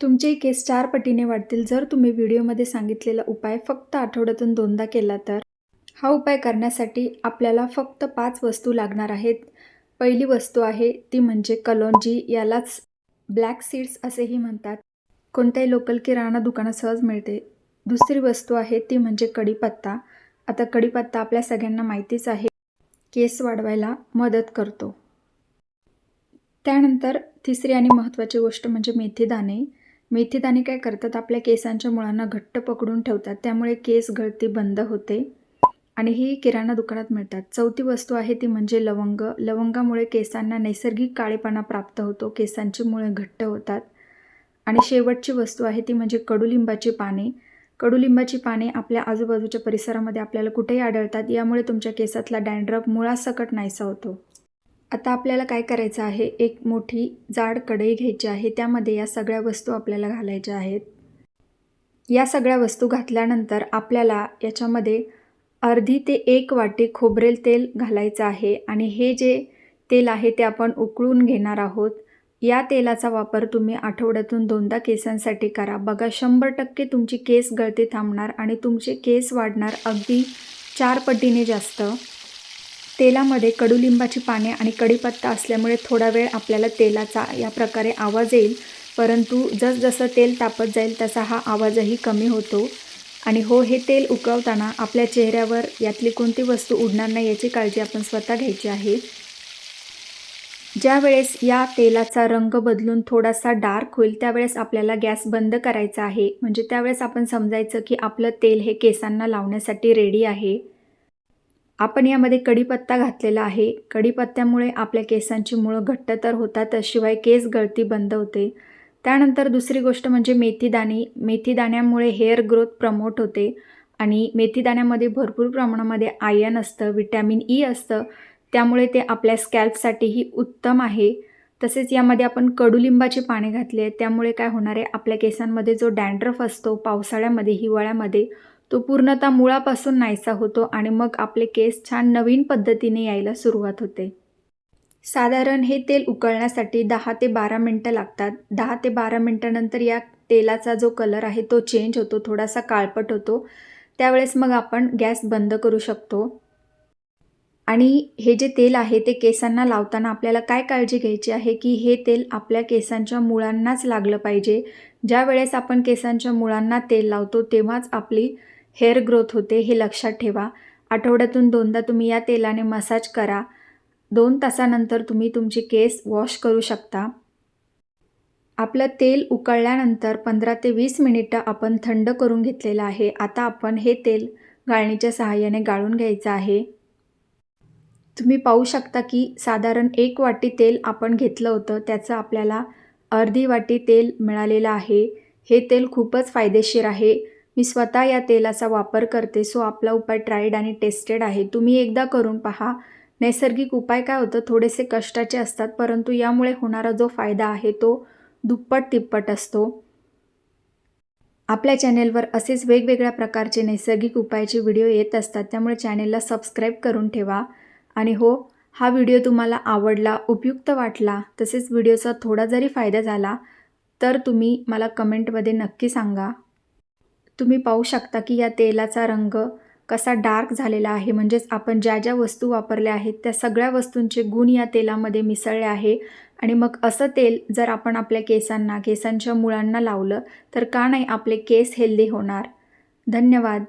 तुमचे केस चार पटीने वाढतील. जर तुम्ही व्हिडिओमध्ये सांगितलेला उपाय फक्त आठवड्यातून दोनदा केला तर? हा उपाय करण्यासाठी आपल्याला फक्त पाच वस्तू लागणार आहेत. पहिली वस्तू आहे ती म्हणजे कलोंजी यालाच ब्लॅक सीड्स असेही म्हणतात. कोणत्याही लोकल किराणा दुकानात सहज मिळते. दुसरी वस्तू आहे ती म्हणजे कढीपत्ता. आता कढीपत्ता आपल्या सगळ्यांना माहितीच आहे. केस वाढवायला मदत करतो. त्यानंतर तिसरी आणि महत्त्वाची गोष्ट म्हणजे मेथीदाणे मेथीदाणे काय करतात? आपल्या केसांच्या मुळांना घट्ट पकडून ठेवतात. त्यामुळे केस गळती बंद होते आणि ही किराणा दुकानात मिळतात. चौथी वस्तू आहे ती म्हणजे लवंग. लवंगामुळे केसांना नैसर्गिक काळेपणा प्राप्त होतो. केसांची मुळे घट्ट होतात. आणि शेवटची वस्तू आहे ती म्हणजे कडुलिंबाची पाने. कडुलिंबाची पाने आपल्या आजूबाजूच्या परिसरामध्ये आपल्याला कुठेही आढळतात. यामुळे तुमच्या केसातला डँड्रफ मुळासकट नाहीसा होतो. आता आपल्याला काय करायचं आहे? एक मोठी जाड कढई घ्यायची आहे. त्यामध्ये या सगळ्या वस्तू आपल्याला घालायच्या आहेत. या सगळ्या वस्तू घातल्यानंतर आपल्याला याच्यामध्ये अर्धी ते एक वाटी खोबरेल तेल घालायचं आहे. आणि हे जे तेल आहे ते आपण उकळून घेणार आहोत. या तेलाचा वापर तुम्ही आठवड्यातून दोनदा केसांसाठी करा. बघा शंभर टक्के तुमची केस गळती थांबणार आणि तुमचे केस वाढणार अगदी चार पटीने जास्त. तेलामध्ये कडुलिंबाची पाने आणि कढीपत्ता असल्यामुळे थोडा वेळ आपल्याला तेलाचा या प्रकारे आवाज येईल. परंतु जसजसं तेल तापत जाईल तसा हा आवाजही कमी होतो. आणि हो हे तेल उकळवताना आपल्या चेहऱ्यावर यातली कोणती वस्तू उडणार नाही याची काळजी आपण स्वतः घ्यायची आहे. ज्या वेळेस या तेलाचा रंग बदलून थोडासा डार्क होईल त्यावेळेस आपल्याला गॅस बंद करायचा आहे. म्हणजे त्यावेळेस आपण समजायचं की आपलं तेल हे केसांना लावण्यासाठी रेडी आहे. आपण यामध्ये कढीपत्ता घातलेला आहे. कढीपत्त्यामुळे आपल्या केसांची मुळं घट्ट तर होतात शिवाय केस गळती बंद होते. त्यानंतर दुसरी गोष्ट म्हणजे मेथीदाणे. मेथीदाण्यामुळे हेअर ग्रोथ प्रमोट होते आणि मेथीदाण्यामध्ये भरपूर प्रमाणामध्ये आयन असतं विटॅमिन ई असतं. त्यामुळे ते आपल्या स्कॅल्पसाठीही उत्तम आहे. तसेच यामध्ये आपण कडुलिंबाची पाने घातले त्यामुळे काय होणार आहे? आपल्या केसांमध्ये जो डँड्रफ असतो पावसाळ्यामध्ये हिवाळ्यामध्ये तो पूर्णतः मुळापासून नाहीसा होतो आणि मग आपले केस छान नवीन पद्धतीने यायला सुरुवात होते. साधारण हे तेल उकळण्यासाठी दहा ते बारा मिनटं लागतात. दहा ते बारा मिनटानंतर या तेलाचा जो कलर आहे तो चेंज होतो थोडासा काळपट होतो. त्यावेळेस मग आपण गॅस बंद करू शकतो. आणि हे जे तेल आहे ते केसांना लावताना आपल्याला काय काळजी घ्यायची आहे की हे तेल आपल्या केसांच्या मुळांनाच लागलं पाहिजे? ज्या वेळेस आपण केसांच्या मुळांना तेल लावतो तेव्हाच आपली हेअर ग्रोथ होते हे लक्षात ठेवा. आठवड्यातून दोनदा तुम्ही या तेलाने मसाज करा. दोन तासानंतर तुम्ही तुमचे केस वॉश करू शकता. आपलं तेल उकळल्यानंतर पंधरा ते वीस मिनिटं आपण थंड करून घेतलेलं आहे. आता आपण हे तेल गाळणीच्या सहाय्याने गाळून घ्यायचं आहे. तुम्ही पाहू शकता की साधारण एक वाटी तेल आपण घेतलं होतं. त्याचं आपल्याला अर्धी वाटी तेल मिळालेलं आहे. हे तेल खूपच फायदेशीर आहे. मी स्वतः या तेलाचा वापर करते. सो आपला उपाय ट्राईड आणि टेस्टेड आहे. तुम्ही एकदा करून पहा. नैसर्गिक उपाय काय होतं? थोडेसे कष्टाचे असतात परंतु यामुळे होणारा जो फायदा आहे तो दुप्पट तिप्पट असतो. आपल्या चॅनेलवर असेच वेगवेगळ्या प्रकारचे नैसर्गिक उपायाचे व्हिडिओ येत असतात. त्यामुळे चॅनेलला सबस्क्राईब करून ठेवा. आणि हो हा व्हिडिओ तुम्हाला आवडला उपयुक्त वाटला तसेच व्हिडिओचा थोडा जरी फायदा झाला तर तुम्ही मला कमेंटमध्ये नक्की सांगा. तुम्ही पाहू शकता की या तेलाचा रंग कसा डार्क झालेला आहे. म्हणजेच आपण ज्या ज्या वस्तू वापरल्या आहेत त्या सगळ्या वस्तूंचे गुण या तेलामध्ये मिसळले आहे. आणि मग असं तेल जर आपण आपल्या केसांना केसांच्या मुळांना लावलं तर का नाही आपले केस हेल्दी होणार? धन्यवाद.